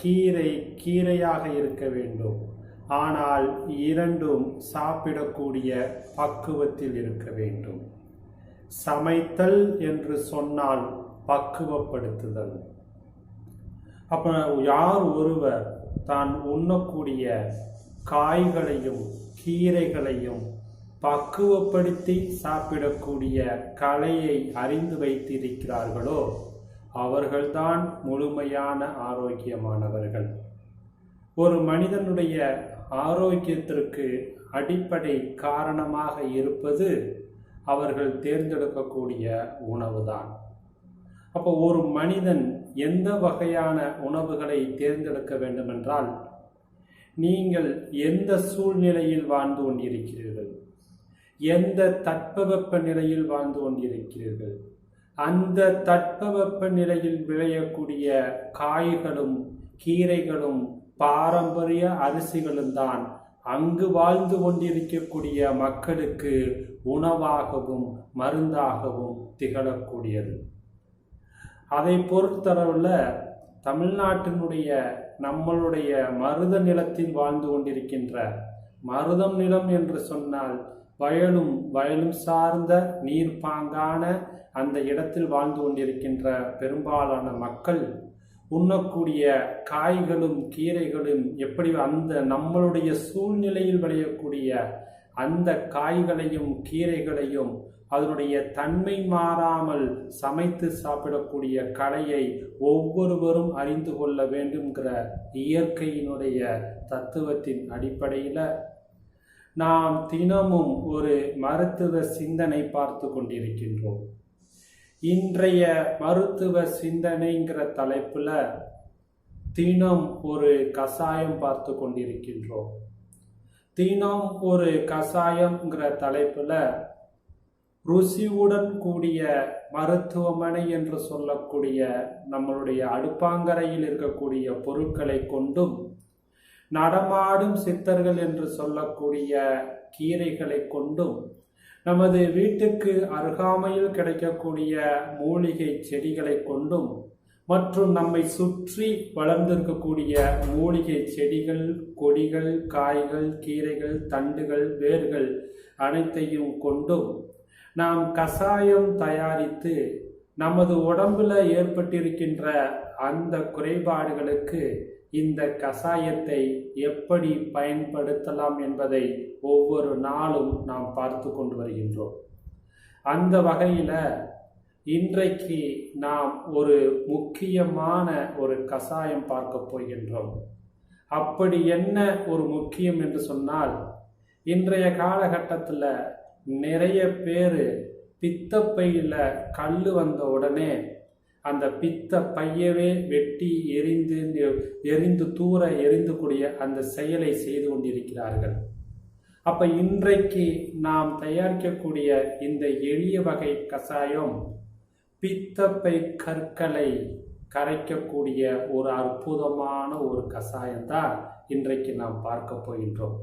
கீரை கீரையாக இருக்க வேண்டும். ஆனால் இரண்டும் சாப்பிடக்கூடிய பக்குவத்தில் இருக்க வேண்டும். சமைத்தல் என்று சொன்னால் பக்குவப்படுத்துதல். அப்ப யார் ஒருவர் தான் உண்ணக்கூடிய காய்களையும் கீரைகளையும் பக்குவப்படுத்தி சாப்பிடக்கூடிய கலையை அறிந்து வைத்திருக்கிறார்களோ அவர்கள்தான் முழுமையான ஆரோக்கியமானவர்கள். ஒரு மனிதனுடைய ஆரோக்கியத்திற்கு அடிப்படை காரணமாக இருப்பது அவர்கள் தேர்ந்தெடுக்கக்கூடிய உணவுதான். அப்போ ஒரு மனிதன் எந்த வகையான உணவுகளை தேர்ந்தெடுக்க வேண்டுமென்றால் நீங்கள் எந்த சூழ்நிலையில் வாழ்ந்து கொண்டிருக்கிறீர்கள்? எந்த தட்பவெப்ப நிலையில் வாழ்ந்து கொண்டிருக்கிறீர்கள்? அந்த தட்பவெப்ப நிலையில் விளையக்கூடிய காய்களும் கீரைகளும் பாரம்பரிய அரிசிகளும் தான் அங்கு வாழ்ந்து கொண்டிருக்கக்கூடிய மக்களுக்கு உணவாகவும் மருந்தாகவும் திகழக்கூடியது. அதை பொறுத்தளவில் தமிழ்நாட்டினுடைய நம்மளுடைய மருத நிலத்தில் வாழ்ந்து கொண்டிருக்கின்ற மருதம் நிலம் என்று சொன்னால் வயலும் வயலும் சார்ந்த நீர்ப்பாங்கான அந்த இடத்தில் வாழ்ந்து கொண்டிருக்கின்ற பெரும்பாலான மக்கள் உண்ணக்கூடிய காய்களும் கீரைகளும் எப்படி அந்த நம்மளுடைய சூழ்நிலையில் விளையக்கூடிய அந்த காய்களையும் கீரைகளையும் அதனுடைய தன்மை மாறாமல் சமைத்து சாப்பிடக்கூடிய கலையை ஒவ்வொருவரும் அறிந்து கொள்ள வேண்டும்ங்கிற இயற்கையினுடைய தத்துவத்தின் அடிப்படையில் நாம் தினமும் ஒரு மருத்துவ சிந்தனை பார்த்து கொண்டிருக்கின்றோம். இன்றைய மருத்துவ சிந்தனைங்கிற தலைப்புல தினம் ஒரு கசாயம் பார்த்து கொண்டிருக்கின்றோம். தினம் ஒரு கஷாயம்ங்கிற தலைப்புல ருசியுடன் கூடிய மருத்துவமனை என்று சொல்லக்கூடிய நம்மளுடைய அடுப்பாங்கரையில் இருக்கக்கூடிய பொருட்களை கொண்டும் நடமாடும் சித்தர்கள் என்று சொல்லக்கூடிய கீரைகளை கொண்டும் நமது வீட்டுக்கு அருகாமையில் கிடைக்கக்கூடிய மூலிகை செடிகளை கொண்டும் மற்றும் நம்மை சுற்றி வளர்ந்திருக்கக்கூடிய மூலிகை செடிகள் கொடிகள் காய்கள் கீரைகள் தண்டுகள் வேர்கள் அனைத்தையும் கொண்டும் நாம் கசாயம் தயாரித்து நமது உடம்புல ஏற்பட்டிருக்கின்ற அந்த குறைபாடுகளுக்கு இந்த கசாயத்தை எப்படி பயன்படுத்தலாம் என்பதை ஒவ்வொரு நாளும் நாம் பார்த்து கொண்டு வருகின்றோம். அந்த வகையில் இன்றைக்கு நாம் ஒரு முக்கியமான ஒரு கசாயம் பார்க்க போகின்றோம். அப்படி என்ன ஒரு முக்கியம் என்று சொன்னால் இன்றைய காலகட்டத்தில் நிறைய பேர் பித்தப்பையில் கல் வந்த உடனே அந்த பித்த பையவே வெட்டி எரிந்து எரிந்து தூர எரிந்துக்கூடிய அந்த செயலை செய்து கொண்டிருக்கிறார்கள். அப்ப இன்றைக்கு நாம் தயாரிக்கக்கூடிய இந்த எளிய வகை கசாயம் பித்தப்பை கற்களை கரைக்கக்கூடிய ஒரு அற்புதமான ஒரு கசாயம் தான் இன்றைக்கு நாம் பார்க்க போகின்றோம்.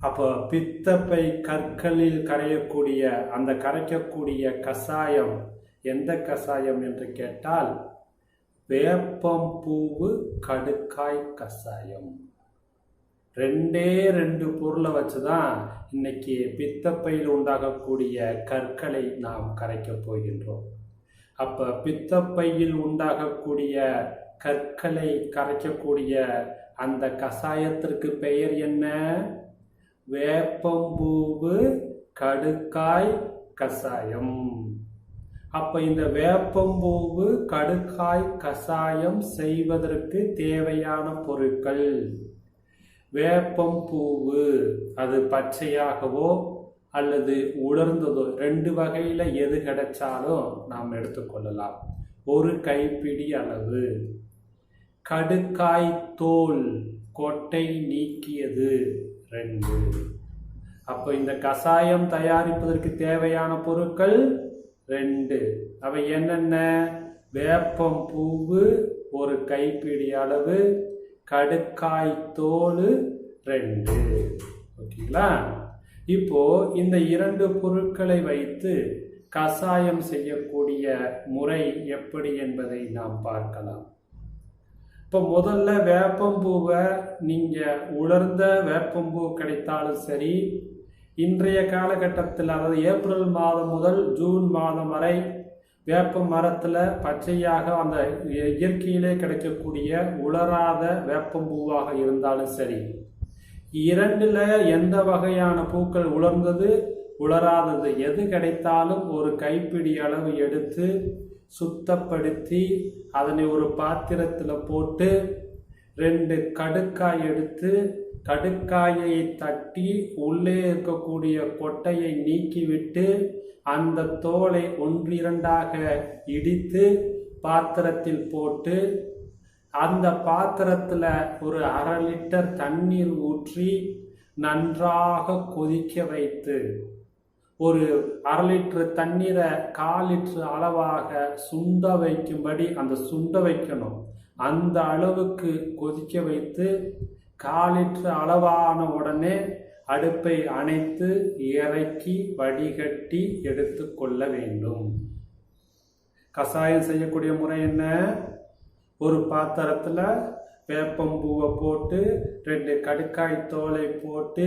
அப்போ பித்தப்பை கற்களில் கரையக்கூடிய அந்த கரைக்கக்கூடிய கசாயம் எந்த கசாயம் என்று கேட்டால் வேப்பம்பூவு கடுக்காய் கசாயம் ரெண்டே ரெண்டு பொருளை வச்சு தான் இன்னைக்கு பித்தப்பையில் உண்டாகக்கூடிய கற்களை நாம் கரைக்கப் போகின்றோம். அப்போ பித்தப்பையில் உண்டாகக்கூடிய கற்களை கரைக்கக்கூடிய அந்த கசாயத்திற்கு பெயர் என்ன? வேப்பம்பூவு கடுக்காய் கசாயம் அப்ப இந்த வேப்பம்பூவு கடுக்காய் கசாயம் செய்வதற்கு தேவையான பொருட்கள். வேப்பம் பூவு அது பச்சையாகவோ அல்லது உலர்ந்ததோ ரெண்டு வகையில் எது கிடைச்சாலும் நாம் எடுத்துக்கொள்ளலாம் ஒரு கைப்பிடி அளவு. கடுக்காய் தோல் கொட்டை நீக்கியது ரெண்டு. அப்போ இந்த கசாயம் தயாரிப்பதற்கு தேவையான பொருட்கள் ரெண்டு. அவை என்னென்ன? வேப்பம் பூவு ஒரு கைப்பிடி அளவு கடுக்காய் தோல் ரெண்டு. ஓகேங்களா? இப்போ இந்த இரண்டு பொருட்களை வைத்து கசாயம் செய்யக்கூடிய முறை எப்படி என்பதை நாம் பார்க்கலாம். இப்போ முதல்ல வேப்பம்பூவை நீங்கள் உலர்ந்த வேப்பம்பூ கிடைத்தாலும் சரி இன்றைய காலகட்டத்தில் அதாவது ஏப்ரல் மாதம் முதல் ஜூன் மாதம் வரை வேப்ப மரத்தில் பச்சையாக அந்த இயற்கையிலே கிடைக்கக்கூடிய உலராத வேப்பம்பூவாக இருந்தாலும் சரி இரண்டில் எந்த வகையான பூக்கள் உலர்ந்தது உலராதது எது கிடைத்தாலும் ஒரு கைப்பிடி அளவு எடுத்து சுத்தப்படுத்தி அதனை ஒரு பாத்திரத்தில் போட்டு ரெண்டு கடுக்காய் எடுத்து கடுக்காயை தட்டி உள்ளே இருக்கக்கூடிய கொட்டையை நீக்கிவிட்டு அந்த தோலை ஒன்றிரண்டாக இடித்து பாத்திரத்தில் போட்டு அந்த பாத்திரத்தில் ஒரு அரை லிட்டர் தண்ணீர் ஊற்றி நன்றாக கொதிக்க வைத்து ஒரு அரை லிட்டர் தண்ணீரை கால் லிட்டர் அளவாக சுண்ட வைக்கும்படி அந்த சுண்ட வைக்கணும். அந்த அளவுக்கு கொதிக்க வைத்து காலிற்று அளவான உடனே அடுப்பை அணைத்து இறக்கி வடிகட்டி எடுத்து கொள்ள வேண்டும். கசாயம் செய்யக்கூடிய முறை என்ன? ஒரு பாத்திரத்தில் வேப்பம்பூவை போட்டு ரெண்டு கடுக்காய் தோலை போட்டு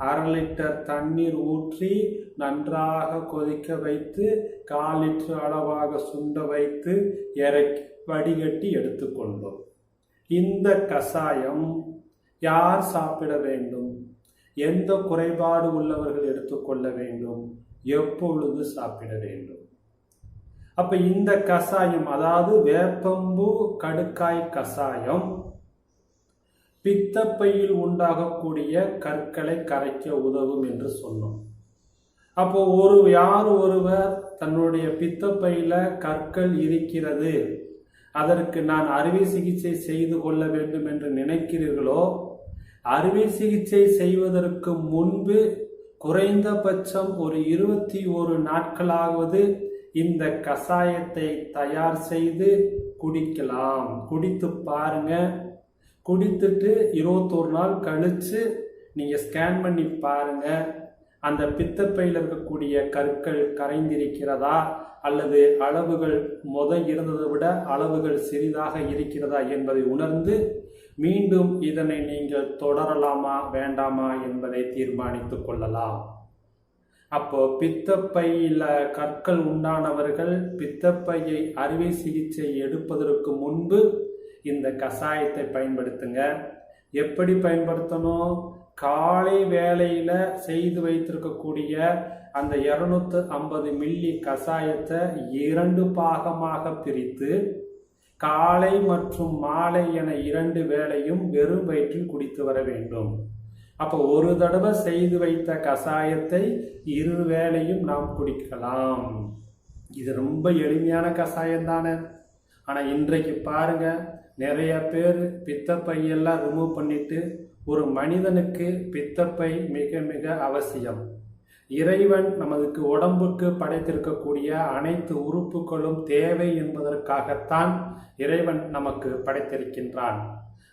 அரை லிட்டர் தண்ணீர் ஊற்றி நன்றாக கொதிக்க வைத்து கால் லிட்டர் அளவாக சுண்ட வைத்து இறக்கி வடிகட்டி எடுத்துக்கொண்டோம். இந்த கசாயம் யார் சாப்பிட வேண்டும்? எந்த குறைபாடு உள்ளவர்கள் எடுத்துக்கொள்ள வேண்டும்? எப்பொழுது சாப்பிட வேண்டும்? அப்ப இந்த கசாயம் அதாவது வேப்பம்பு கடுக்காய் கசாயம் பித்தப்பையில் உண்டாகக்கூடிய கற்களை கரைக்க உதவும் என்று சொன்னோம். அப்போ ஒரு யார் ஒருவர் தன்னுடைய பித்தப்பையில கற்கள் இருக்கிறது? அதற்கு நான் அறுவை சிகிச்சை செய்து கொள்ள வேண்டும் என்று நினைக்கிறீர்களோ? அறுவை சிகிச்சை செய்வதற்கு முன்பு குறைந்தபட்சம் ஒரு இருபத்தி ஒரு நாட்களாவது இந்த கஷாயத்தை தயார் செய்து குடிக்கலாம். குடித்து பாருங்க. குடித்துட்டு இருபத்தோரு நாள் கழித்து நீங்கள் ஸ்கேன் பண்ணி பாருங்கள் அந்த பித்தப்பையில் இருக்கக்கூடிய கற்கள் கரைந்திருக்கிறதா? அல்லது அளவுகள் முத இருந்ததை விட அளவுகள் சிறிதாக இருக்கிறதா என்பதை உணர்ந்து மீண்டும் இதனை நீங்கள் தொடரலாமா வேண்டாமா என்பதை தீர்மானித்துக் கொள்ளலாம். அப்போ பித்தப்பையில் கற்கள் உண்டானவர்கள் பித்தப்பையை அறுவை சிகிச்சை எடுப்பதற்கு முன்பு இந்த கஷாயத்தை பயன்படுத்துங்க. எப்படி பயன்படுத்தணும்? காலை வேலையில் செய்து வைத்திருக்கக்கூடிய அந்த இரநூத்து ஐம்பது மில்லி கஷாயத்தை இரண்டு பாகமாக பிரித்து காலை மற்றும் மாலை என இரண்டு வேளையும் வெறும் வயிற்றில் குடித்து வர வேண்டும். அப்போ ஒரு தடவை செய்து வைத்த கஷாயத்தை இரு வேளையும் நாம் குடிக்கலாம். இது ரொம்ப எளிமையான கஷாயம் தானே ஆனால் இன்றைக்கு பாருங்க நிறைய பேர் பித்தப்பையெல்லாம் ரிமூவ் பண்ணிட்டு ஒரு மனிதனுக்கு பித்தப்பை மிக மிக அவசியம். இறைவன் நமதுக்கு உடம்புக்கு படைத்திருக்கக்கூடிய அனைத்து உறுப்புகளும் தேவை என்பதற்காகத்தான் இறைவன் நமக்கு படைத்திருக்கின்றான்.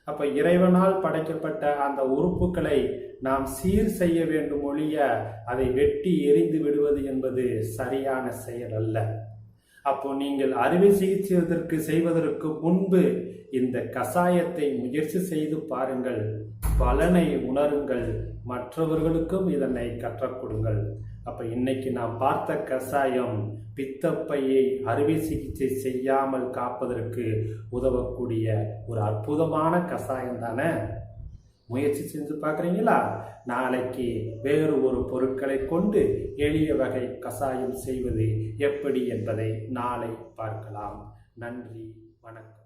அப்போ இறைவனால் படைக்கப்பட்ட அந்த உறுப்புகளை நாம் சீர் செய்ய வேண்டும் ஒழிய அதை வெட்டி எரிந்து விடுவது என்பது சரியான செயல் அல்ல. அப்போ நீங்கள் அறுவை சிகிச்சைவதற்கு செய்வதற்கு முன்பு இந்த கசாயத்தை முயற்சி செய்து பாருங்கள். பலனை உணருங்கள். மற்றவர்களுக்கும் இதனை கற்றுக் கொடுங்கள். அப்ப இன்னைக்கு நாம் பார்த்த கசாயம் பித்தப்பையை அறுவை சிகிச்சை செய்யாமல் காப்பதற்கு உதவக்கூடிய ஒரு அற்புதமான கஷாயம் தானே? முயற்சி செஞ்சு பார்க்குறீங்களா? நாளைக்கு வேறு ஒரு பொருட்களை கொண்டு எளிய வகை கசாயம் செய்வது எப்படி என்பதை நாளை பார்க்கலாம். நன்றி வணக்கம்.